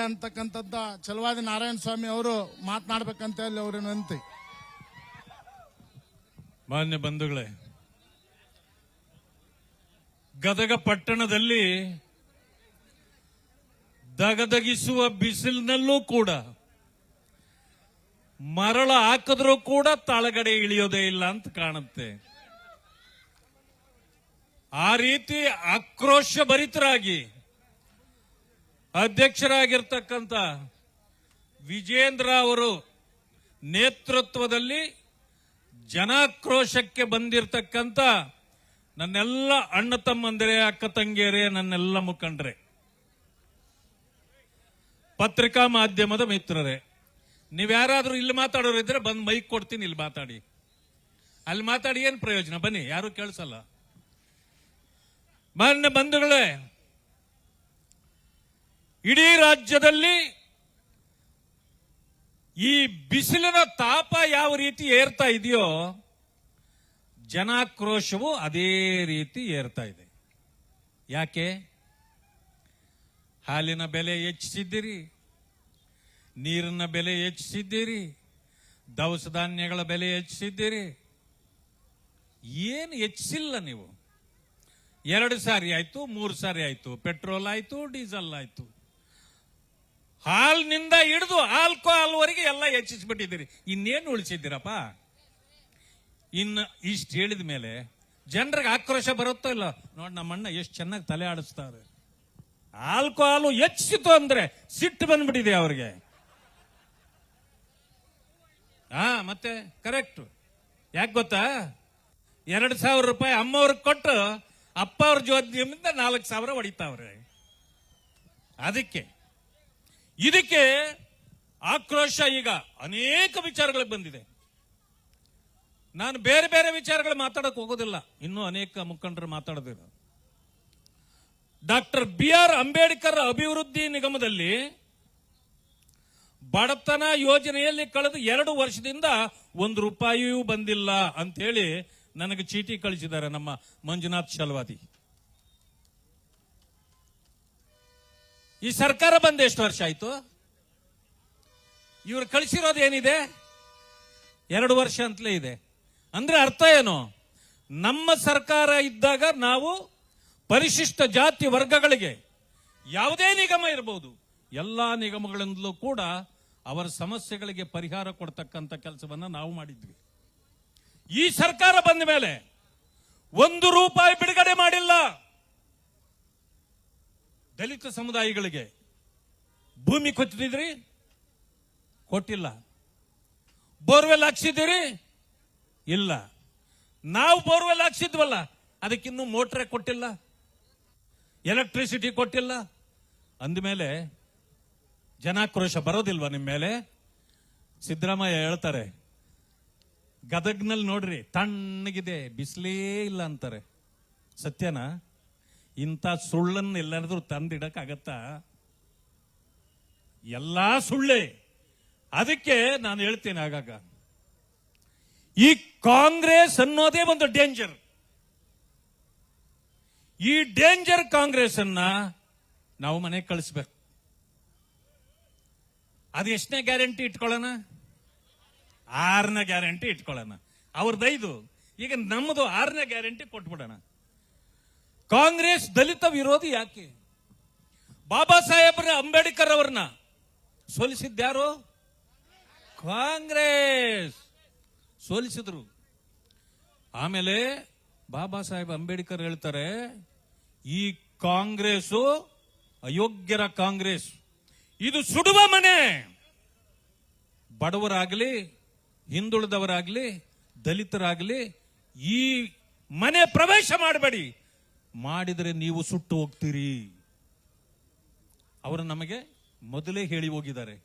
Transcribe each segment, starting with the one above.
ಅಂತಕ್ಕಂಥದ್ದ ಚಲವಾದಿ ನಾರಾಯಣ ಸ್ವಾಮಿ ಅವರು ಮಾತನಾಡ್ಬೇಕಂತ ಹೇಳಿ ಅವ್ರ ವಿನಂತಿ. ಮಾನ್ಯ ಬಂಧುಗಳೇ, ಗದಗ ಪಟ್ಟಣದಲ್ಲಿ ದಗದಗಿಸುವ ಬಿಸಿಲಿನಲ್ಲೂ ಕೂಡ, ಮರಳ ಹಾಕಿದ್ರೂ ಕೂಡ ತಳಗಡೆ ಇಳಿಯೋದೇ ಇಲ್ಲ ಅಂತ ಕಾಣುತ್ತೆ. ಆ ರೀತಿ ಆಕ್ರೋಶ ಭರಿತರಾಗಿ ಅಧ್ಯಕ್ಷರಾಗಿರ್ತಕ್ಕಂಥ ವಿಜೇಂದ್ರ ಅವರು ನೇತೃತ್ವದಲ್ಲಿ ಜನಾಕ್ರೋಶಕ್ಕೆ ಬಂದಿರತಕ್ಕಂಥ ನನ್ನೆಲ್ಲ ಅಣ್ಣ ತಮ್ಮಂದಿರೇ, ಅಕ್ಕ ತಂಗಿಯರೇ, ನನ್ನೆಲ್ಲ ಮುಖಂಡ್ರೆ. ಪತ್ರಿಕಾ ಮಾಧ್ಯಮದ ಮಿತ್ರರೇ. ನೀವ್ಯಾರಾದ್ರೂ ಇಲ್ಲಿ ಮಾತಾಡೋರು ಇದ್ರೆ ಬಂದು ಮೈಕ್ ಕೊಡ್ತೀನಿ, ಇಲ್ಲಿ ಮಾತಾಡಿ. ಅಲ್ಲಿ ಮಾತಾಡಿ, ಏನ್ ಪ್ರಯೋಜನ? ಬನ್ನಿ, ಯಾರು ಕೇಳಿಸಲ್ಲ. ಮಾನ್ಯ ಬಂಧುಗಳೇ ಇಡೀ ರಾಜ್ಯದಲ್ಲಿ ಈ ಬಿಸಿಲಿನ ತಾಪ ಯಾವ ರೀತಿ ಏರ್ತಾ ಇದೆಯೋ ಜನಾಕ್ರೋಶವು ಅದೇ ರೀತಿ ಏರ್ತಾ ಇದೆ. ಯಾಕೆ? ಹಾಲಿನ ಬೆಲೆ ಹೆಚ್ಚಿಸಿದ್ದೀರಿ, ನೀರಿನ ಬೆಲೆ ಹೆಚ್ಚಿಸಿದ್ದೀರಿ, ದವಸ ಧಾನ್ಯಗಳ ಬೆಲೆ ಹೆಚ್ಚಿಸಿದ್ದೀರಿ. ಏನು ಹೆಚ್ಚಿಸಿಲ್ಲ ನೀವು? ಎರಡು ಸಾರಿ ಆಯಿತು, ಮೂರು ಸಾರಿ ಆಯಿತು, ಪೆಟ್ರೋಲ್ ಆಯಿತು, ಡೀಸೆಲ್ ಆಯ್ತು. ಹಾಲ್ನಿಂದ ಹಿಡಿದು ಆಲ್ಕೋಹಾಲ್ವರೆಗೆ ಎಲ್ಲ ಹೆಚ್ಚಿಸ್ಬಿಟ್ಟಿದ್ದೀರಿ. ಇನ್ನೇನು ಉಳಿಸಿದ್ದೀರಪ್ಪ? ಇನ್ನು ಇಷ್ಟು ಹೇಳಿದ ಮೇಲೆ ಜನರಿಗೆ ಆಕ್ರೋಶ ಬರುತ್ತೋ ಇಲ್ಲ? ನೋಡಿ ನಮ್ಮಣ್ಣ ಎಷ್ಟು ಚೆನ್ನಾಗಿ ತಲೆ ಆಡಿಸ್ತಾರೆ. ಆಲ್ಕೋಹಾಲು ಹೆಚ್ಚಿತು ಅಂದ್ರೆ ಸಿಟ್ಟು ಬಂದ್ಬಿಟ್ಟಿದೆ ಅವ್ರಿಗೆ. ಹಾ, ಮತ್ತೆ ಕರೆಕ್ಟ್ ಯಾಕೆ ಗೊತ್ತಾ? ಎರಡು ಸಾವಿರ ರೂಪಾಯಿ ಅಮ್ಮವ್ರಿಗೆ ಕೊಟ್ಟು ಅಪ್ಪ ಅವ್ರ ಜೋದ್ಯಮಿಂದ ನಾಲ್ಕು ಸಾವಿರ ಹೊಡಿತಾವ್ರೆ. ಅದಕ್ಕೆ ಇದಕ್ಕೆ ಆಕ್ರೋಶ ಈಗ ಅನೇಕ ವಿಚಾರಗಳಿಗೆ ಬಂದಿದೆ. ನಾನು ಬೇರೆ ಬೇರೆ ವಿಚಾರಗಳು ಮಾತಾಡಕ್ಕೆ ಹೋಗೋದಿಲ್ಲ. ಇನ್ನೂ ಅನೇಕ ಮುಖಂಡರು ಮಾತಾಡೋದಿಲ್ಲ. ಡಾಕ್ಟರ್ ಬಿ ಆರ್ ಅಂಬೇಡ್ಕರ್ ಅಭಿವೃದ್ಧಿ ನಿಗಮದಲ್ಲಿ ಬಡತನ ಯೋಜನೆಯಲ್ಲಿ ಕಳೆದ ಎರಡು ವರ್ಷದಿಂದ ಒಂದು ರೂಪಾಯಿಯೂ ಬಂದಿಲ್ಲ ಅಂತೇಳಿ ನನಗೆ ಚೀಟಿ ಕಳಿಸಿದ್ದಾರೆ ನಮ್ಮ ಮಂಜುನಾಥ್ ಶಲ್ವಾದಿ. ಈ ಸರ್ಕಾರ ಬಂದ ಎಷ್ಟು ವರ್ಷ ಆಯ್ತು? ಇವ್ರು ಕಳಿಸಿರೋದು ಏನಿದೆ? ಎರಡು ವರ್ಷ ಅಂತಲೇ ಇದೆ. ಅಂದ್ರೆ ಅರ್ಥ ಏನು? ನಮ್ಮ ಸರ್ಕಾರ ಇದ್ದಾಗ ನಾವು ಪರಿಶಿಷ್ಟ ಜಾತಿ ವರ್ಗಗಳಿಗೆ ಯಾವುದೇ ನಿಗಮ ಇರಬಹುದು ಎಲ್ಲಾ ನಿಗಮಗಳಿಂದಲೂ ಕೂಡ ಅವರ ಸಮಸ್ಯೆಗಳಿಗೆ ಪರಿಹಾರ ಕೊಡ್ತಕ್ಕಂಥ ಕೆಲಸವನ್ನ ನಾವು ಮಾಡಿದ್ವಿ. ಈ ಸರ್ಕಾರ ಬಂದ ಮೇಲೆ ಒಂದು ರೂಪಾಯಿ ಬಿಡುಗಡೆ ಮಾಡಿಲ್ಲ. ದಲಿತ ಸಮುದಾಯಗಳಿಗೆ ಭೂಮಿ ಕೊಟ್ಟಿದ್ರಿ ಕೊಟ್ಟಿಲ್ಲ. ಬೋರ್ವೆಲ್ ಹಾಕ್ಸಿದ್ದೀರಿ? ಇಲ್ಲ. ನಾವು ಬೋರ್ವೆಲ್ ಹಾಕ್ಸಿದ್ವಲ್ಲ ಅದಕ್ಕಿನ್ನೂ ಮೋಟ್ರೆ ಕೊಟ್ಟಿಲ್ಲ, ಎಲೆಕ್ಟ್ರಿಸಿಟಿ ಕೊಟ್ಟಿಲ್ಲ. ಅಂದಮೇಲೆ ಜನಾಕ್ರೋಶ ಬರೋದಿಲ್ವಾ ನಿಮ್ಮ ಮೇಲೆ? ಸಿದ್ದರಾಮಯ್ಯ ಹೇಳ್ತಾರೆ, ಗದಗ್ನಲ್ಲಿ ನೋಡ್ರಿ, ತಣ್ಣಗಿದೆ, ಬಿಸಿಲೇ ಇಲ್ಲ ಅಂತಾರೆ. ಸತ್ಯನಾ? ಇಂಥ ಸುಳ್ಳನ್ನು ಎಲ್ಲಾದ್ರೂ ತಂದಿಡಕ್ಕಾಗತ್ತಾ? ಎಲ್ಲ ಸುಳ್ಳೆ. ಅದಕ್ಕೆ ನಾನು ಹೇಳ್ತೇನೆ ಆಗಾಗ. ಈ ಕಾಂಗ್ರೆಸ್ ಅನ್ನೋದೇ ಒಂದು ಡೇಂಜರ್ ಈ ಡೇಂಜರ್ ಕಾಂಗ್ರೆಸ್ ಅನ್ನ ನಾವು ಮನೆಗೆ ಕಳಿಸ್ಬೇಕು. ಅದು ಎಷ್ಟನೇ ಗ್ಯಾರಂಟಿ ಇಟ್ಕೊಳ್ಳೋಣ? ಆರನೇ ಗ್ಯಾರಂಟಿ ಇಟ್ಕೊಳ್ಳೋಣ. ಅವ್ರದ್ದೈದು ಈಗ ನಮ್ಮದು ಆರನೇ ಗ್ಯಾರಂಟಿ ಕೊಟ್ಬಿಡೋಣ. ಕಾಂಗ್ರೆಸ್ ದಲಿತ ವಿರೋಧಿ ಯಾಕೆ? ಬಾಬಾ ಸಾಹೇಬ್ರ ಅಂಬೇಡ್ಕರ್ ಅವ್ರನ್ನ ಸೋಲಿಸಿದ್ಯಾರು ಕಾಂಗ್ರೆಸ್. ಸೋಲಿಸಿದ್ರು. ಆಮೇಲೆ ಬಾಬಾ ಸಾಹೇಬ್ ಅಂಬೇಡ್ಕರ್ ಹೇಳ್ತಾರೆ, ಈ ಕಾಂಗ್ರೆಸ್ ಅಯೋಗ್ಯರ ಕಾಂಗ್ರೆಸ್. ಇದು ಸುಡುವ ಮನೆ. ಬಡವರಾಗಲಿ, ಹಿಂದುಳಿದವರಾಗಲಿ, ದಲಿತರಾಗಲಿ ಈ ಮನೆ ಪ್ರವೇಶ ಮಾಡಬೇಡಿ. ಮಾಡಿದರೆ ನೀವು ಸುಟ್ಟು ಹೋಗ್ತೀರಿ. ಅವರು ನಮಗೆ ಮೊದಲೇ ಹೇಳಿ ಹೋಗಿದ್ದಾರೆ.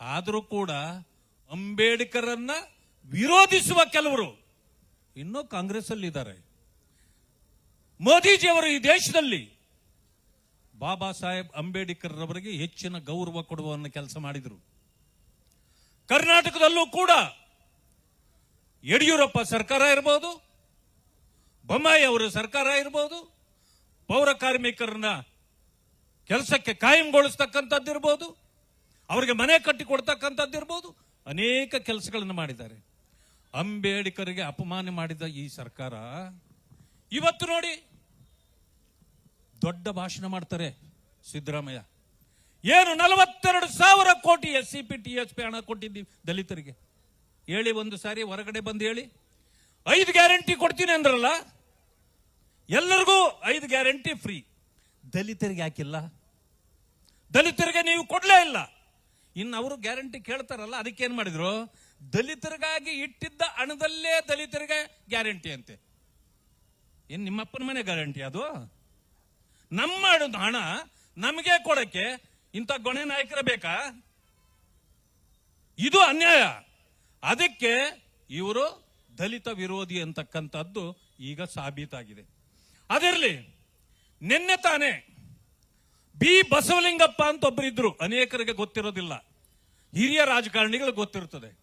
ಆದರೂ ಕೂಡ ಅಂಬೇಡ್ಕರನ್ನ ವಿರೋಧಿಸುವ ಕೆಲವರು ಇನ್ನೂ ಕಾಂಗ್ರೆಸ್ ಅಲ್ಲಿ ಇದ್ದಾರೆ ಮೋದಿಜಿಯವರು ಈ ದೇಶದಲ್ಲಿ ಬಾಬಾ ಸಾಹೇಬ್ ಅಂಬೇಡ್ಕರ್ ರವರಿಗೆ ಹೆಚ್ಚಿನ ಗೌರವ ಕೊಡುವ ಕೆಲಸ ಮಾಡಿದರು. ಕರ್ನಾಟಕದಲ್ಲೂ ಕೂಡ ಯಡಿಯೂರಪ್ಪ ಸರ್ಕಾರ ಇರಬಹುದು ಬೊಮ್ಮಾಯಿ ಅವರ ಸರ್ಕಾರ ಇರಬಹುದು ಪೌರ ಕಾರ್ಮಿಕರನ್ನ ಕೆಲಸಕ್ಕೆ ಕಾಯಂಗೊಳಿಸ್ತಕ್ಕಂಥದ್ದಿರ್ಬೋದು ಅವರಿಗೆ ಮನೆ ಕಟ್ಟಿ ಇರಬಹುದು ಅನೇಕ ಕೆಲಸಗಳನ್ನು ಮಾಡಿದ್ದಾರೆ. ಅಂಬೇಡ್ಕರ್ಗೆ ಅಪಮಾನ ಮಾಡಿದ ಈ ಸರ್ಕಾರ, ಇವತ್ತು ನೋಡಿ ದೊಡ್ಡ ಭಾಷಣ ಮಾಡ್ತಾರೆ ಸಿದ್ದರಾಮಯ್ಯ. ಏನು ನಲವತ್ತೆರಡು ಸಾವಿರ ಕೋಟಿ S C P T S P ಹಣ ಕೊಟ್ಟಿದ್ದೀವಿ ದಲಿತರಿಗೆ. ಹೇಳಿ ಒಂದು ಸಾರಿ, ಹೊರಗಡೆ ಬಂದು ಹೇಳಿ. ಐದು ಗ್ಯಾರಂಟಿ ಕೊಡ್ತೀನಿ ಅಂದ್ರಲ್ಲ ಎಲ್ಲರಿಗೂ ಐದು ಗ್ಯಾರಂಟಿ ಫ್ರೀ. ದಲಿತರಿಗೆ ಯಾಕಿಲ್ಲ? ದಲಿತರಿಗೆ ನೀವು ಕೊಡ್ಲೇ ಇಲ್ಲ. ಇನ್ನು ಅವರು ಗ್ಯಾರಂಟಿ ಕೇಳ್ತಾರಲ್ಲ ಅದಕ್ಕೆ ಏನ್ ಮಾಡಿದ್ರು? ದಲಿತರಿಗಾಗಿ ಇಟ್ಟಿದ್ದ ಹಣದಲ್ಲೇ ದಲಿತರಿಗೆ ಗ್ಯಾರಂಟಿ ಅಂತೆ. ಏನ್ ನಿಮ್ಮಪ್ಪನ ಮನೆ ಗ್ಯಾರಂಟಿ ಅದು? ನಮ್ಮ ಹಣ ನಮಗೆ ಕೊಡಕ್ಕೆ ಇಂಥ ಗೊಣೆ ನಾಯಕರ ಬೇಕಾ? ಇದು ಅನ್ಯಾಯ. ಅದಕ್ಕೆ ಇವರು ದಲಿತ ವಿರೋಧಿ ಅಂತಕ್ಕಂಥದ್ದು ಈಗ ಸಾಬೀತಾಗಿದೆ. ಅದಿರಲಿ, ನಿನ್ನೆ ತಾನೇ ಬಿ. ಬಸವಲಿಂಗಪ್ಪ ಅಂತ ಒಬ್ಬರಿದ್ರು ಅನೇಕರಿಗೆ ಗೊತ್ತಿರೋದಿಲ್ಲ. ಹಿರಿಯ ರಾಜಕಾರಣಿಗಳು ಗೊತ್ತಿರುತ್ತದೆ.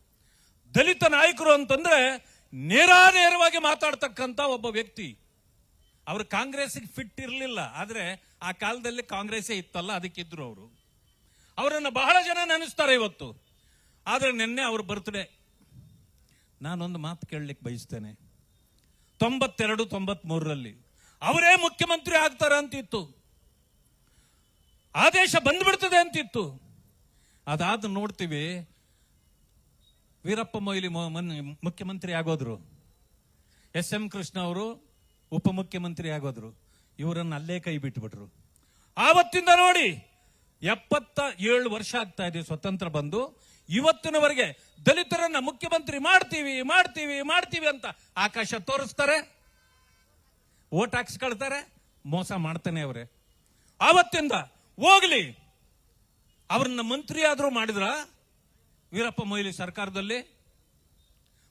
ದಲಿತ ನಾಯಕರು ಅಂತಂದ್ರೆ ನೇರಾನೇರವಾಗಿ ಮಾತಾಡ್ತಕ್ಕಂಥ ಒಬ್ಬ ವ್ಯಕ್ತಿ. ಅವರು ಕಾಂಗ್ರೆಸ್ಗೆ ಫಿಟ್ ಇರಲಿಲ್ಲ. ಆದ್ರೆ ಆ ಕಾಲದಲ್ಲಿ ಕಾಂಗ್ರೆಸ್ಸೇ ಇತ್ತಲ್ಲ ಅದಕ್ಕಿದ್ರು ಅವರು. ಅವರನ್ನು ಬಹಳ ಜನ ನೆನೆಸ್ತಾರೆ ಇವತ್ತು. ಆದ್ರೆ ನಿನ್ನೆ ಅವ್ರ ಬರ್ತ್ಡೇ. ನಾನೊಂದು ಮಾತು ಕೇಳಲಿಕ್ಕೆ ಬಯಸ್ತೇನೆ. ತೊಂಬತ್ತೆರಡು, ತೊಂಬತ್ಮೂರರಲ್ಲಿ ಅವರೇ ಮುಖ್ಯಮಂತ್ರಿ ಆಗ್ತಾರೆ ಅಂತಿತ್ತು. ಆದೇಶ ಬಂದ್ಬಿಡ್ತದೆ ಅಂತಿತ್ತು. ಅದಾದ ನೋಡ್ತೀವಿ. ವೀರಪ್ಪ ಮೊಯ್ಲಿ ಮುಖ್ಯಮಂತ್ರಿ ಆಗೋದ್ರು. ಎಸ್ ಎಂ ಕೃಷ್ಣ ಅವರು ಉಪಮುಖ್ಯಮಂತ್ರಿ ಆಗೋದ್ರು. ಇವರನ್ನ ಅಲ್ಲೇ ಕೈ ಬಿಟ್ಬಿಟ್ರು. ಆವತ್ತಿಂದ ನೋಡಿ, ಎಪ್ಪತ್ತ ಏಳು ವರ್ಷ ಆಗ್ತಾ ಇದೆ ಸ್ವತಂತ್ರ ಬಂದು. ಇವತ್ತಿನವರೆಗೆ ದಲಿತರನ್ನ ಮುಖ್ಯಮಂತ್ರಿ ಮಾಡ್ತೀವಿ ಮಾಡ್ತೀವಿ ಮಾಡ್ತೀವಿ ಅಂತ ಆಕಾಶ ತೋರಿಸ್ತಾರೆ. ಓಟ್ ಹಾಕ್ಸ್ಕೊಳ್ತಾರೆ ಮೋಸ ಮಾಡ್ತಾನೆ ಅವರೇ. ಆವತ್ತಿಂದ ಹೋಗ್ಲಿ. ಅವ್ರನ್ನ ಮಂತ್ರಿ ಆದ್ರೂ ಮಾಡಿದ್ರ? ವೀರಪ್ಪ ಮೊಯ್ಲಿ ಸರ್ಕಾರದಲ್ಲಿ?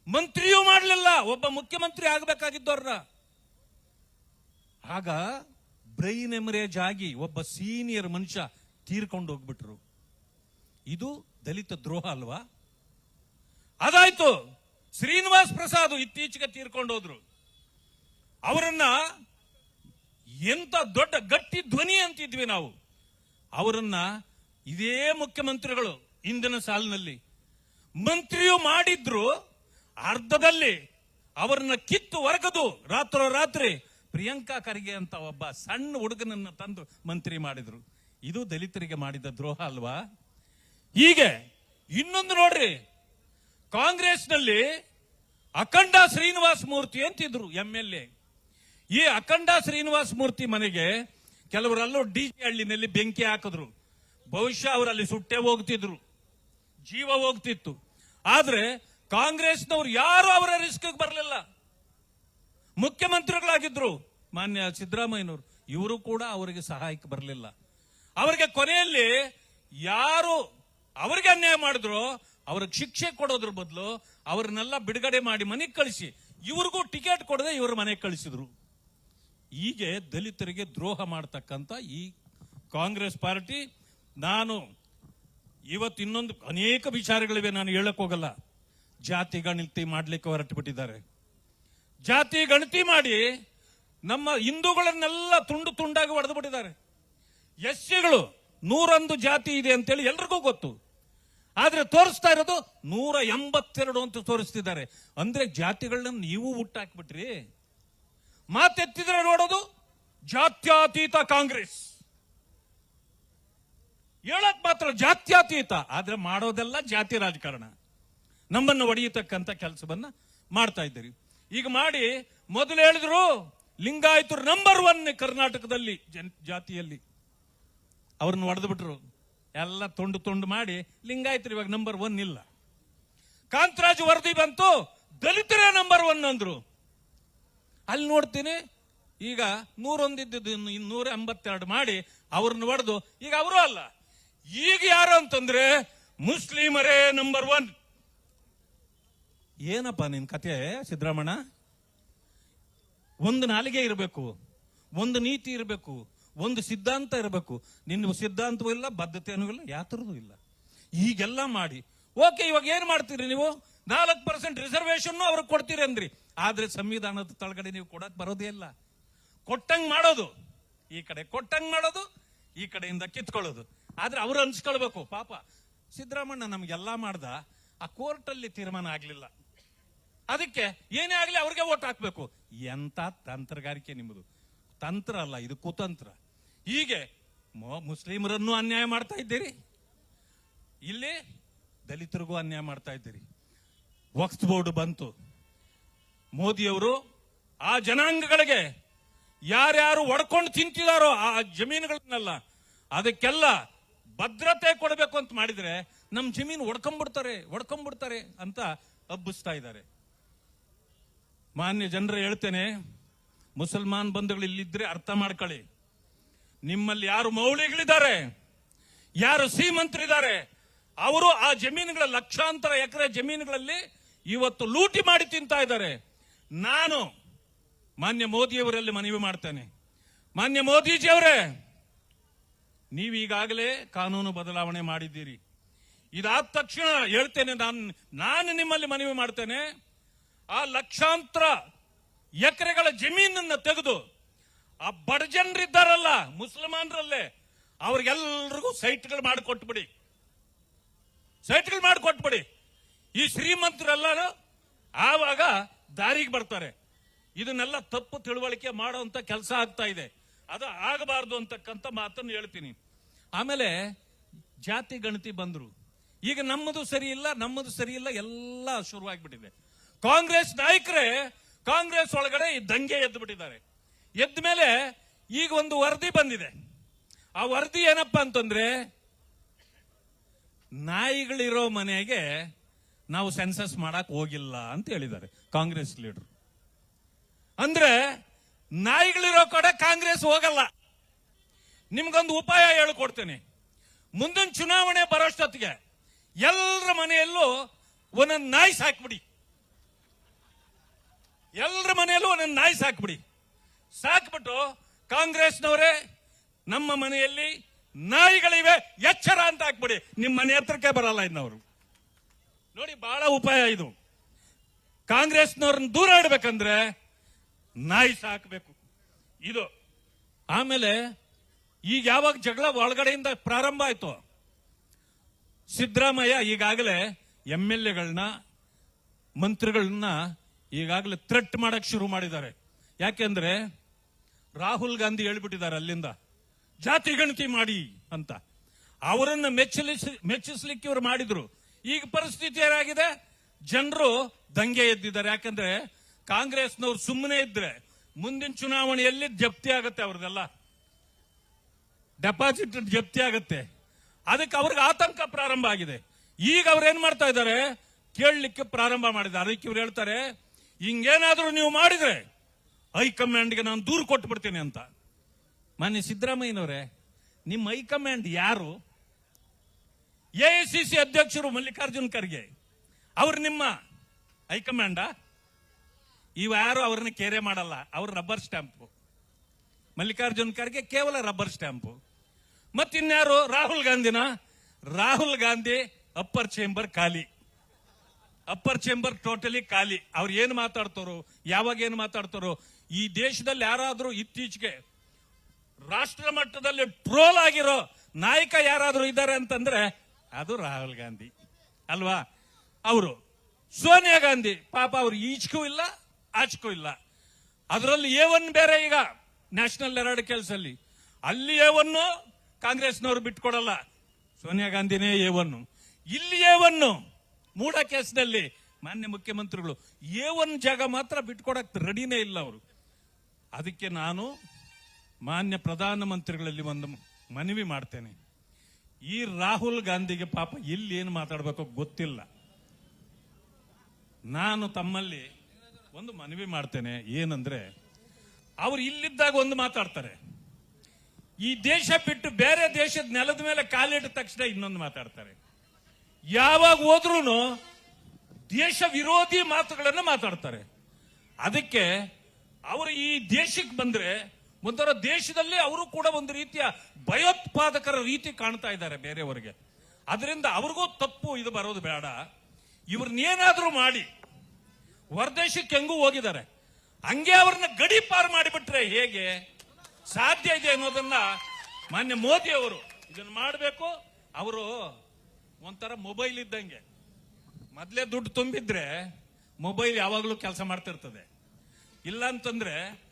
ಮಂತ್ರಿಯೂ ಮಾಡಲಿಲ್ಲ, ಒಬ್ಬ ಮುಖ್ಯಮಂತ್ರಿ ಆಗಬೇಕಾಗಿದ್ದವ್ರನ್ನ ಆಗ ಬ್ರೈನ್ ಎಮರೇಜ್ ಆಗಿ ಒಬ್ಬ ಸೀನಿಯರ್ ಮನುಷ್ಯ ತೀರ್ಕೊಂಡು ಹೋಗ್ಬಿಟ್ರು. ಇದು ದಲಿತ ದ್ರೋಹ ಅಲ್ವಾ? ಅದಾಯ್ತು. ಶ್ರೀನಿವಾಸ್ ಪ್ರಸಾದ್ ಇತ್ತೀಚೆಗೆ ತೀರ್ಕೊಂಡು ಹೋದ್ರು. ಅವರನ್ನ ಎಂತ ದೊಡ್ಡ ಗಟ್ಟಿ ಧ್ವನಿ ಅಂತಿದ್ವಿ ನಾವು. ಅವರನ್ನ ಇದೇ ಮುಖ್ಯಮಂತ್ರಿಗಳು ಇಂದಿನ ಸಾಲಿನಲ್ಲಿ ಮಂತ್ರಿಯು ಮಾಡಿದ್ರು, ಅರ್ಧದಲ್ಲಿ ಅವರನ್ನ ಕಿತ್ತು ಹೊರಗದು ರಾತ್ರೋರಾತ್ರಿ ಪ್ರಿಯಾಂಕಾ ಖರ್ಗೆ ಅಂತ ಒಬ್ಬ ಸಣ್ಣ ಹುಡುಗನನ್ನ ತಂದು ಮಂತ್ರಿ ಮಾಡಿದ್ರು. ಇದು ದಲಿತರಿಗೆ ಮಾಡಿದ ದ್ರೋಹ ಅಲ್ವಾ? ಹೀಗೆ ಇನ್ನೊಂದು ನೋಡ್ರಿ, ಕಾಂಗ್ರೆಸ್ನಲ್ಲಿ ಅಖಂಡ ಶ್ರೀನಿವಾಸ ಮೂರ್ತಿ ಅಂತಿದ್ರು ಎಂ ಎಲ್ ಎ. ಈ ಅಖಂಡ ಶ್ರೀನಿವಾಸ ಮೂರ್ತಿ ಮನೆಗೆ ಕೆಲವರಲ್ಲೂ ಡಿ ಹಳ್ಳಿನಲ್ಲಿ ಬೆಂಕಿ ಹಾಕಿದ್ರು. ಬಹುಶಃ ಅವರಲ್ಲಿ ಸುಟ್ಟೆ ಹೋಗ್ತಿದ್ರು. ಜೀವ ಹೋಗ್ತಿತ್ತು. ಆದ್ರೆ ಕಾಂಗ್ರೆಸ್ನವ್ರು ಯಾರು ಅವರ ರಿಸ್ಕ್ ಬರಲಿಲ್ಲ. ಮುಖ್ಯಮಂತ್ರಿಗಳಾಗಿದ್ರು. ಮಾನ್ಯ ಸಿದ್ದರಾಮಯ್ಯನವರು, ಇವರು ಕೂಡ ಅವರಿಗೆ ಸಹಾಯಕ್ಕೆ ಬರಲಿಲ್ಲ. ಅವರಿಗೆ ಕೊನೆಯಲ್ಲಿ ಯಾರು ಅವರಿಗೆ ಅನ್ಯಾಯ ಮಾಡಿದ್ರು, ಅವ್ರಿಗೆ ಶಿಕ್ಷೆ ಕೊಡೋದ್ರ ಬದಲು ಅವ್ರನ್ನೆಲ್ಲ ಬಿಡುಗಡೆ ಮಾಡಿ ಮನೆಗೆ ಕಳಿಸಿ. ಇವ್ರಿಗೂ ಟಿಕೆಟ್ ಕೊಡದೆ ಇವ್ರ ಮನೆಗೆ ಕಳಿಸಿದ್ರು. ಹೀಗೆ ದಲಿತರಿಗೆ ದ್ರೋಹ ಮಾಡ್ತಕ್ಕಂಥ ಈ ಕಾಂಗ್ರೆಸ್ ಪಾರ್ಟಿ, ನಾನು ಇವತ್ತು ಇನ್ನೊಂದು ಅನೇಕ ವಿಚಾರಗಳಿವೆ ನಾನು ಹೇಳಕ್ ಹೋಗಲ್ಲ. ಜಾತಿ ಗಣತಿ ಮಾಡ್ಲಿಕ್ಕೆ ಹೊರಟು ಬಿಟ್ಟಿದ್ದಾರೆ. ಜಾತಿ ಗಣತಿ ಮಾಡಿ ನಮ್ಮ ಹಿಂದೂಗಳನ್ನೆಲ್ಲ ತುಂಡು ತುಂಡಾಗಿ ಹೊಡೆದು ಬಿಟ್ಟಿದ್ದಾರೆ. ಎಸ್ಸಿಗಳು ನೂರೊಂದು ಜಾತಿ ಇದೆ ಅಂತೇಳಿ ಎಲ್ರಿಗೂ ಗೊತ್ತು. ಆದ್ರೆ ತೋರಿಸ್ತಾ ಇರೋದು ನೂರ ಎಂಬತ್ತೆರಡು ಅಂತ ತೋರಿಸ್ತಿದ್ದಾರೆ. ಅಂದ್ರೆ ಜಾತಿಗಳನ್ನ ನೀವು ಹುಟ್ಟಾಕ್ಬಿಟ್ರಿ. ಮಾತೆತ್ತಿದ್ರೆ ನೋಡೋದು ಜಾತ್ಯಾತೀತ ಕಾಂಗ್ರೆಸ್. ಹೇಳಕ್ ಮಾತ್ರ ಜಾತ್ಯಾತೀತ, ಆದ್ರೆ ಮಾಡೋದೆಲ್ಲ ಜಾತಿ ರಾಜಕಾರಣ. ನಮ್ಮನ್ನು ಒಡೆಯತಕ್ಕಂತ ಕೆಲಸವನ್ನ ಮಾಡ್ತಾ ಇದ್ದೀರಿ. ಈಗ ಮಾಡಿ, ಮೊದಲು ಹೇಳಿದ್ರು ಲಿಂಗಾಯತರು ನಂಬರ್ ಒನ್ ಕರ್ನಾಟಕದಲ್ಲಿ ಜಾತಿಯಲ್ಲಿ. ಅವ್ರನ್ನ ಒಡೆದು ಬಿಟ್ರು. ಎಲ್ಲ ತುಂಡು ತುಂಡು ಮಾಡಿ ಲಿಂಗಾಯತರು ಇವಾಗ ನಂಬರ್ ಒನ್ ಇಲ್ಲ. ಕಾಂತರಾಜ್ ವರದಿ ಬಂತು, ದಲಿತರೇ ನಂಬರ್ ಒನ್ ಅಂದ್ರು. ಅಲ್ಲಿ ನೋಡ್ತೀನಿ. ಈಗ ನೂರೊಂದಿದ್ದು ನೂರ ಎಂಬತ್ತೆರಡು ಮಾಡಿ ಅವ್ರನ್ನ ಹೊಡೆದು, ಈಗ ಅವರು ಅಲ್ಲ. ಈಗ ಯಾರು ಅಂತಂದ್ರೆ ಮುಸ್ಲಿಮರೇ ನಂಬರ್ ಒನ್ ಏನಪ್ಪ ನಿನ್ ಕತೆ, ಸಿದ್ದರಾಮಣ್ಣ? ಒಂದು ನಾಲಿಗೆ ಇರಬೇಕು, ಒಂದು ನೀತಿ ಇರಬೇಕು, ಒಂದು ಸಿದ್ಧಾಂತ ಇರಬೇಕು. ನಿನ್ನ ಸಿದ್ಧಾಂತವೂ ಇಲ್ಲ ಬದ್ಧತೆಯೂ ಇಲ್ಲ, ಯಾತ್ರದೂ ಇಲ್ಲ. ಈಗೆಲ್ಲ ಮಾಡಿ. ಓಕೆ, ಇವಾಗ ಏನ್ ಮಾಡ್ತೀರಿ ನೀವು? ನಾಲ್ಕು ಪರ್ಸೆಂಟ್ ರಿಸರ್ವೇಶನ್ ಅವ್ರಿಗೆ ಕೊಡ್ತೀರಿ ಅಂದ್ರಿ. ಆದ್ರೆ ಸಂವಿಧಾನದ ತಳಗಡೆ ನೀವು ಕೊಡಕ್ ಬರೋದೇ ಇಲ್ಲ. ಕೊಟ್ಟಂಗ್ ಮಾಡೋದು, ಈ ಕಡೆ ಕೊಟ್ಟಂಗ್ ಮಾಡೋದು, ಈ ಕಡೆಯಿಂದ ಕಿತ್ಕೊಳ್ಳೋದು. ಆದ್ರೆ ಅವ್ರು ಅನ್ಸ್ಕೊಳ್ಬೇಕು ಪಾಪ. ಸಿದ್ದರಾಮಣ್ಣ ನಮ್ಗೆಲ್ಲ ಮಾಡ್ದ, ಆ ಕೋರ್ಟ್ ಅಲ್ಲಿ ತೀರ್ಮಾನ ಆಗ್ಲಿಲ್ಲ. ಅದಕ್ಕೆ ಏನೇ ಆಗ್ಲಿ ಅವ್ರಿಗೆ ಓಟ್ ಹಾಕ್ಬೇಕು. ಎಂತ ತಂತ್ರಗಾರಿಕೆ ನಿಮ್ಮದು ತಂತ್ರ ಅಲ್ಲ, ಇದು ಕುತಂತ್ರ. ಹೀಗೆ ಮುಸ್ಲಿಮರನ್ನು ಅನ್ಯಾಯ ಮಾಡ್ತಾ ಇದ್ದೀರಿ. ಇಲ್ಲಿ ದಲಿತರಿಗೂ ಅನ್ಯಾಯ ಮಾಡ್ತಾ ಇದ್ದೀರಿ. ವಕ್ತ್ ಬೋರ್ಡ್ ಬಂತು. ಮೋದಿಯವರು ಆ ಜನಾಂಗಗಳಿಗೆ ಯಾರ್ಯಾರು ಒಡ್ಕೊಂಡು ತಿಂತಿದಾರೋ ಆ ಜಮೀನುಗಳನ್ನೆಲ್ಲ, ಅದಕ್ಕೆಲ್ಲ ಭದ್ರತೆ ಕೊಡಬೇಕು ಅಂತ ಮಾಡಿದ್ರೆ ನಮ್ಮ ಜಮೀನು ಒಡ್ಕೊಂಡ್ಬಿಡ್ತಾರೆ ಒಡ್ಕೊಂಡ್ಬಿಡ್ತಾರೆ ಅಂತ ಹಬ್ಬಿಸ್ತಾ ಇದ್ದಾರೆ. ಮಾನ್ಯ ಜನರು ಹೇಳ್ತೇನೆ, ಮುಸಲ್ಮಾನ್ ಬಂಧುಗಳು ಇಲ್ಲಿದ್ರೆ ಅರ್ಥ ಮಾಡ್ಕೊಳ್ಳಿ. ನಿಮ್ಮಲ್ಲಿ ಯಾರು ಮೌಳಿಗಳಿದ್ದಾರೆ ಯಾರು ಶ್ರೀಮಂತರಿದ್ದಾರೆ, ಅವರು ಆ ಜಮೀನುಗಳ ಲಕ್ಷಾಂತರ ಎಕರೆ ಜಮೀನುಗಳಲ್ಲಿ ಇವತ್ತು ಲೂಟಿ ಮಾಡಿ ತಿಂತಾ ಇದ್ದಾರೆ. ನಾನು ಮಾನ್ಯ ಮೋದಿಯವರಲ್ಲಿ ಮನವಿ ಮಾಡ್ತೇನೆ. ಮಾನ್ಯ ಮೋದಿಜಿಯವರೇ ನೀವೀಗಾಗಲೇ ಕಾನೂನು ಬದಲಾವಣೆ ಮಾಡಿದ್ದೀರಿ. ಇದಾದ ತಕ್ಷಣ ಹೇಳ್ತೇನೆ ನಾನು ನಾನು ನಿಮ್ಮಲ್ಲಿ ಮನವಿ ಮಾಡ್ತೇನೆ. ಆ ಲಕ್ಷಾಂತರ ಎಕರೆಗಳ ಜಮೀನನ್ನ ತೆಗೆದು ಆ ಬಡ ಜನರಿದ್ದಾರಲ್ಲ, ಮುಸಲ್ಮಾನರಲ್ಲೇ, ಅವ್ರಿಗೆಲ್ರಿಗೂ ಸೈಟ್ಗಳು ಮಾಡಿಕೊಟ್ಬಿಡಿ. ಸೈಟ್ಗಳು ಮಾಡಿಕೊಟ್ಬಿಡಿ. ಈ ಶ್ರೀಮಂತರೆಲ್ಲರೂ ಆವಾಗ ದಾರಿಗೆ ಬರ್ತಾರೆ. ಇದನ್ನೆಲ್ಲ ತಪ್ಪು ತಿಳುವಳಿಕೆ ಮಾಡುವಂತ ಕೆಲಸ ಆಗ್ತಾ ಇದೆ. ಅದು ಆಗಬಾರ್ದು ಅಂತಕ್ಕಂಥ ಮಾತನ್ನು ಹೇಳ್ತೀನಿ. ಆಮೇಲೆ ಜಾತಿ ಗಣತಿ ಬಂದರು. ಈಗ ನಮ್ಮದು ಸರಿ ಇಲ್ಲ, ನಮ್ಮದು ಸರಿ ಇಲ್ಲ, ಎಲ್ಲ ಶುರುವಾಗ್ಬಿಟ್ಟಿದೆ. ಕಾಂಗ್ರೆಸ್ ನಾಯಕರೇ, ಕಾಂಗ್ರೆಸ್ ಒಳಗಡೆ ಈ ದಂಗೆ ಎದ್ದು ಎದ್ದ ಮೇಲೆ ಈಗ ಒಂದು ವರದಿ ಬಂದಿದೆ. ಆ ವರದಿ ಏನಪ್ಪಾ ಅಂತಂದ್ರೆ, ನಾಯಿಗಳಿರೋ ಮನೆಗೆ ನಾವು ಸೆನ್ಸಸ್ ಮಾಡಕ್ ಹೋಗಿಲ್ಲ ಅಂತ ಹೇಳಿದ್ದಾರೆ ಕಾಂಗ್ರೆಸ್ ಲೀಡರ್. ಅಂದ್ರೆ ನಾಯಿಗಳಿರೋ ಕಡೆ ಕಾಂಗ್ರೆಸ್ ಹೋಗಲ್ಲ. ನಿಮ್ಗೊಂದು ಉಪಾಯ ಹೇಳ್ಕೊಡ್ತೇನೆ. ಮುಂದಿನ ಚುನಾವಣೆ ಬರೋಷ್ಟೊತ್ತಿಗೆ ಎಲ್ಲರ ಮನೆಯಲ್ಲೂ ಒಂದೊಂದು ನಾಯಿ ಸಾಕ್ಬಿಡಿ. ಎಲ್ಲರ ಮನೆಯಲ್ಲೂ ಒಂದೊಂದು ನಾಯಿ ಸಾಕ್ಬಿಡಿ. ಸಾಕ್ಬಿಟ್ಟು ಕಾಂಗ್ರೆಸ್ನವರೇ, ನಮ್ಮ ಮನೆಯಲ್ಲಿ ನಾಯಿಗಳಿವೆ, ಎಚ್ಚರ ಅಂತ ಹಾಕ್ಬಿಡಿ. ನಿಮ್ಮ ಮನೆ ಹತ್ರಕ್ಕೆ ಬರಲ್ಲ ಇನ್ನವರು ನೋಡಿ, ಬಹಳ ಉಪಾಯ ಇದು. ಕಾಂಗ್ರೆಸ್ನವ್ರನ್ನ ದೂರ ಇಡ್ಬೇಕಂದ್ರೆ ನಾಯಿ ಸಾಕಬೇಕು. ಇದು. ಆಮೇಲೆ, ಈಗ ಯಾವಾಗ ಜಗಳ ಒಳಗಡೆಯಿಂದ ಪ್ರಾರಂಭ ಆಯ್ತು, ಸಿದ್ದರಾಮಯ್ಯ ಈಗಾಗಲೇ ಎಂ ಎಲ್ ಎಗಳನ್ನ, ಮಂತ್ರಿಗಳನ್ನ ಈಗಾಗಲೇ ಥ್ರೆಟ್ ಮಾಡಕ್ ಶುರು ಮಾಡಿದ್ದಾರೆ. ಯಾಕೆಂದ್ರೆ ರಾಹುಲ್ ಗಾಂಧಿ ಹೇಳ್ಬಿಟ್ಟಿದ್ದಾರೆ ಅಲ್ಲಿಂದ, ಜಾತಿ ಗಣತಿ ಮಾಡಿ ಅಂತ. ಅವರನ್ನ ಮೆಚ್ಚಲಿಸಿ ಮೆಚ್ಚಿಸ್ಲಿಕ್ಕೆ ಇವರು ಮಾಡಿದ್ರು. ಈಗ ಪರಿಸ್ಥಿತಿ ಏನಾಗಿದೆ? ಜನರು ದಂಗೆ ಎದ್ದಿದ್ದಾರೆ. ಯಾಕಂದ್ರೆ ಕಾಂಗ್ರೆಸ್ನವ್ರು ಸುಮ್ಮನೆ ಇದ್ರೆ ಮುಂದಿನ ಚುನಾವಣೆಯಲ್ಲಿ ಜಪ್ತಿ ಆಗುತ್ತೆ ಅವ್ರದೆಲ್ಲ ಡೆಪಾಸಿಟ್ ಜಪ್ತಿ ಆಗುತ್ತೆ. ಅದಕ್ಕೆ ಅವ್ರಿಗೆ ಆತಂಕ ಪ್ರಾರಂಭ ಆಗಿದೆ. ಈಗ ಅವ್ರು ಏನ್ ಮಾಡ್ತಾ ಇದ್ದಾರೆ? ಕೇಳಲಿಕ್ಕೆ ಪ್ರಾರಂಭ ಮಾಡಿದ್ದಾರೆ. ಅದಕ್ಕೆ ಇವ್ರು ಹೇಳ್ತಾರೆ, ಹಿಂಗೇನಾದ್ರೂ ನೀವು ಮಾಡಿದ್ರೆ ಹೈಕಮಾಂಡ್ಗೆ ನಾನು ದೂರು ಕೊಟ್ಟು ಬಿಡ್ತೇನೆ ಅಂತ. ಮಾನ್ಯ ಸಿದ್ದರಾಮಯ್ಯನವರೇ, ನಿಮ್ಮ ಹೈಕಮಾಂಡ್ ಯಾರು? ಎಐಸಿಸಿ ಅಧ್ಯಕ್ಷರು ಮಲ್ಲಿಕಾರ್ಜುನ್ ಖರ್ಗೆ. ಅವ್ರು ನಿಮ್ಮ ಹೈಕಮಾಂಡ? ಇವ ಯಾರು ಅವ್ರನ್ನ ಕೇರೆ ಮಾಡಲ್ಲ? ಅವ್ರ ರಬ್ಬರ್ ಸ್ಟ್ಯಾಂಪು ಮಲ್ಲಿಕಾರ್ಜುನ್ ಖರ್ಗೆ ಕೇವಲ ರಬ್ಬರ್ ಸ್ಟ್ಯಾಂಪು ಮತ್ತಿನ್ಯಾರು ರಾಹುಲ್ ಗಾಂಧಿನ? ರಾಹುಲ್ ಗಾಂಧಿ ಅಪ್ಪರ್ ಚೇಂಬರ್ ಖಾಲಿ. ಅಪ್ಪರ್ ಚೇಂಬರ್ ಟೋಟಲಿ ಖಾಲಿ. ಅವ್ರು ಏನು ಮಾತಾಡ್ತಾರೋ, ಯಾವಾಗ ಏನು ಮಾತಾಡ್ತಾರೋ, ಈ ದೇಶದಲ್ಲಿ ಯಾರಾದರೂ ಇತ್ತೀಚೆಗೆ ರಾಷ್ಟ್ರ ಮಟ್ಟದಲ್ಲಿ ಟ್ರೋಲ್ ಆಗಿರೋ ನಾಯಕ ಯಾರಾದರೂ ಇದ್ದಾರೆ ಅಂತಂದ್ರೆ ಅದು ರಾಹುಲ್ ಗಾಂಧಿ. ಅಲ್ವಾ? ಅವರು ಸೋನಿಯಾ ಗಾಂಧಿ, ಪಾಪ ಅವ್ರು ಈಚಕೂ ಇಲ್ಲ ಆಚಕೂ ಇಲ್ಲ. ಅದರಲ್ಲಿ ಎ ಒನ್ ಬೇರೆ ಈಗ, ನ್ಯಾಷನಲ್ ಎರಡು ಕೆಲಸಲ್ಲಿ. ಅಲ್ಲಿ ಎ ಒನ್ ಕಾಂಗ್ರೆಸ್ನವರು ಬಿಟ್ಕೊಡಲ್ಲ. ಸೋನಿಯಾ ಗಾಂಧಿನೇ ಎ ಒನ್ ಇಲ್ಲಿ ಎ ಒನ್ ಮೂಡ ಕೇಸ್ನಲ್ಲಿ ಮಾನ್ಯ ಮುಖ್ಯಮಂತ್ರಿಗಳು ಎ ಒನ್ ಜಾಗ ಮಾತ್ರ ಬಿಟ್ಕೊಡಕ್ ರೆಡಿನೇ ಇಲ್ಲ ಅವರು. ಅದಕ್ಕೆ ನಾನು ಮಾನ್ಯ ಪ್ರಧಾನಮಂತ್ರಿಗಳಲ್ಲಿ ಒಂದು ಮನವಿ ಮಾಡ್ತೇನೆ. ಈ ರಾಹುಲ್ ಗಾಂಧಿಗೆ ಪಾಪ ಎಲ್ಲಿ ಏನು ಮಾತಾಡಬೇಕೋ ಗೊತ್ತಿಲ್ಲ. ನಾನು ತಮ್ಮಲ್ಲಿ ಒಂದು ಮನವಿ ಮಾಡ್ತೇನೆ, ಏನಂದ್ರೆ ಅವ್ರು ಇಲ್ಲಿದ್ದಾಗ ಒಂದು ಮಾತಾಡ್ತಾರೆ. ಈ ದೇಶ ಬಿಟ್ಟು ಬೇರೆ ದೇಶದ ನೆಲದ ಮೇಲೆ ಕಾಲಿಟ್ಟ ತಕ್ಷಣ ಇನ್ನೊಂದು ಮಾತಾಡ್ತಾರೆ. ಯಾವಾಗ ಹೋದ್ರೂ ದೇಶ ವಿರೋಧಿ ಮಾತುಗಳನ್ನು ಮಾತಾಡ್ತಾರೆ. ಅದಕ್ಕೆ ಅವರು ಈ ದೇಶಕ್ಕೆ ಬಂದ್ರೆ ಒಂಥರ ದೇಶದಲ್ಲಿ ಅವರು ಕೂಡ ಒಂದು ರೀತಿಯ ಭಯೋತ್ಪಾದಕರ ರೀತಿ ಕಾಣ್ತಾ ಇದ್ದಾರೆ ಬೇರೆಯವರಿಗೆ. ಅದರಿಂದ ಅವ್ರಿಗೂ ತಪ್ಪು ಇದು ಬರೋದು ಬೇಡ. ಇವ್ರನ್ನೇನಾದ್ರೂ ಮಾಡಿ. ಹೊರದೇಶಕ್ಕೆ ಹೆಂಗೂ ಹೋಗಿದ್ದಾರೆ. ಹಂಗೆ ಅವ್ರನ್ನ ಗಡಿ ಪಾರು ಮಾಡಿಬಿಟ್ರೆ ಹೇಗೆ? ಸಾಧ್ಯ ಇದೆ ಅನ್ನೋದನ್ನ ಮಾನ್ಯ ಮೋದಿ ಅವರು ಇದನ್ನ ಮಾಡಬೇಕು. ಅವರು ಒಂಥರ ಮೊಬೈಲ್ ಇದ್ದಂಗೆ. ಮೊದಲೇ ದುಡ್ಡು ತುಂಬಿದ್ರೆ ಮೊಬೈಲ್ ಯಾವಾಗಲೂ ಕೆಲಸ ಮಾಡ್ತಿರ್ತದೆ. ಇಲ್ಲ ಅಂತಂದ್ರೆ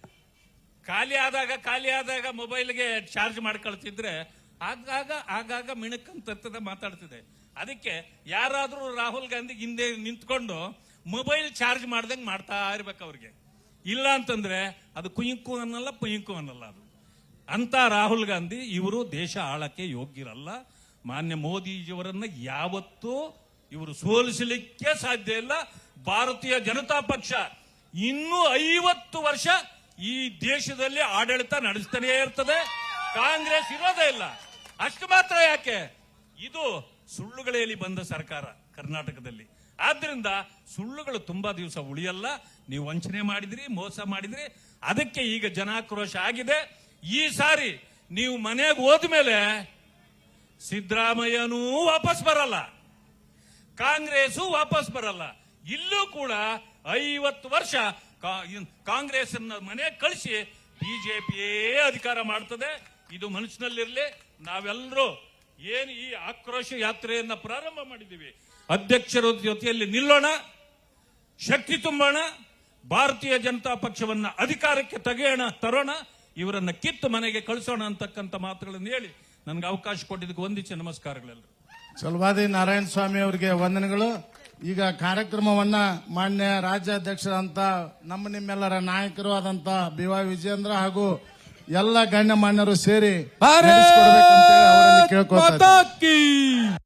ಖಾಲಿ ಆದಾಗ ಖಾಲಿ ಆದಾಗ ಮೊಬೈಲ್ಗೆ ಚಾರ್ಜ್ ಮಾಡ್ಕೊಳ್ತಿದ್ರೆ ಆಗಾಗ ಆಗಾಗ ಮಿಣಕಂತದ ಮಾತಾಡ್ತಿದೆ. ಅದಕ್ಕೆ ಯಾರಾದರೂ ರಾಹುಲ್ ಗಾಂಧಿ ಹಿಂದೆ ನಿಂತ್ಕೊಂಡು ಮೊಬೈಲ್ ಚಾರ್ಜ್ ಮಾಡ್ದಂಗೆ ಮಾಡ್ತಾ ಇರ್ಬೇಕು ಅವ್ರಿಗೆ. ಇಲ್ಲ ಅಂತಂದ್ರೆ ಅದು ಕುಯಿಂಕು ಅನ್ನಲ್ಲ, ಪುಯಿಂಕು ಅನ್ನಲ್ಲ ಅದು. ಅಂತ ರಾಹುಲ್ ಗಾಂಧಿ ಇವರು ದೇಶ ಆಳಕ್ಕೆ ಯೋಗ್ಯರಲ್ಲ. ಮಾನ್ಯ ಮೋದಿಜಿಯವರನ್ನ ಯಾವತ್ತೂ ಇವರು ಸೋಲಿಸಲಿಕ್ಕೆ ಸಾಧ್ಯ ಇಲ್ಲ. ಭಾರತೀಯ ಜನತಾ ಪಕ್ಷ ಇನ್ನೂ ಐವತ್ತು ವರ್ಷ ಈ ದೇಶದಲ್ಲಿ ಆಡಳಿತ ನಡೆಸ್ತಾನೇ ಇರ್ತದೆ. ಕಾಂಗ್ರೆಸ್ ಇರೋದೇ ಇಲ್ಲ. ಅಷ್ಟು ಮಾತ್ರ ಯಾಕೆ? ಇದು ಸುಳ್ಳುಗಳಲ್ಲಿ ಬಂದ ಸರ್ಕಾರ ಕರ್ನಾಟಕದಲ್ಲಿ. ಆದ್ರಿಂದ ಸುಳ್ಳುಗಳು ತುಂಬಾ ದಿವಸ ಉಳಿಯಲ್ಲ. ನೀವು ವಂಚನೆ ಮಾಡಿದ್ರಿ, ಮೋಸ ಮಾಡಿದ್ರಿ. ಅದಕ್ಕೆ ಈಗ ಜನಾಕ್ರೋಶ ಆಗಿದೆ. ಈ ಸಾರಿ ನೀವು ಮನೆಗೆ ಹೋದ್ಮೇಲೆ ಸಿದ್ದರಾಮಯ್ಯನೂ ವಾಪಸ್ ಬರಲ್ಲ. ಕಾಂಗ್ರೆಸ್ ವಾಪಸ್ ಬರಲ್ಲ. ಇಲ್ಲೂ ಕೂಡ ಐವತ್ತು ವರ್ಷ ಕಾಂಗ್ರೆಸ್ ಮನೆ ಕಳಿಸಿ ಬಿಜೆಪಿಯೇ ಅಧಿಕಾರ ಮಾಡ್ತದೆ. ಇದು ಮನಸ್ಸಿನಲ್ಲಿರಲಿ ನಾವೆಲ್ಲರೂ ಏನು ಈ ಆಕ್ರೋಶ ಯಾತ್ರೆಯನ್ನ ಪ್ರಾರಂಭ ಮಾಡಿದ್ದೀವಿ. ಅಧ್ಯಕ್ಷರ ಜೊತೆಯಲ್ಲಿ ನಿಲ್ಲೋಣ. ಶಕ್ತಿ ತುಂಬೋಣ. ಭಾರತೀಯ ಜನತಾ ಪಕ್ಷವನ್ನ ಅಧಿಕಾರಕ್ಕೆ ತೆಗೆಯೋಣ, ತರೋಣ. ಇವರನ್ನ ಕಿತ್ತು ಮನೆಗೆ ಕಳಿಸೋಣ ಅಂತಕ್ಕಂಥ ಮಾತುಗಳನ್ನು ಹೇಳಿ ನನಗೆ ಅವಕಾಶ ಕೊಟ್ಟಿದ್ದಕ್ಕೆ ಒಂದಿಚ್ಚೆ ನಮಸ್ಕಾರಗಳೆಲ್ಲರೂ ಚಲವಾದಿ ನಾರಾಯಣ ಸ್ವಾಮಿ ಅವರಿಗೆ ವಂದನೆಗಳು. ಈಗ ಕಾರ್ಯಕ್ರಮವನ್ನ ಮಾನ್ಯ ರಾಜ್ಯಾಧ್ಯಕ್ಷರಂತ ನಮ್ಮ ನಿಮ್ಮೆಲ್ಲರ ನಾಯಕರು ಆದಂತ ಬಿ ವೈ ವಿಜೇಂದ್ರ ಹಾಗೂ ಎಲ್ಲ ಗಣ್ಯಮಾನ್ಯರು ಸೇರಿ ನಡೆಸಿಕೊಡ್ಬೇಕಂತೇಳಿ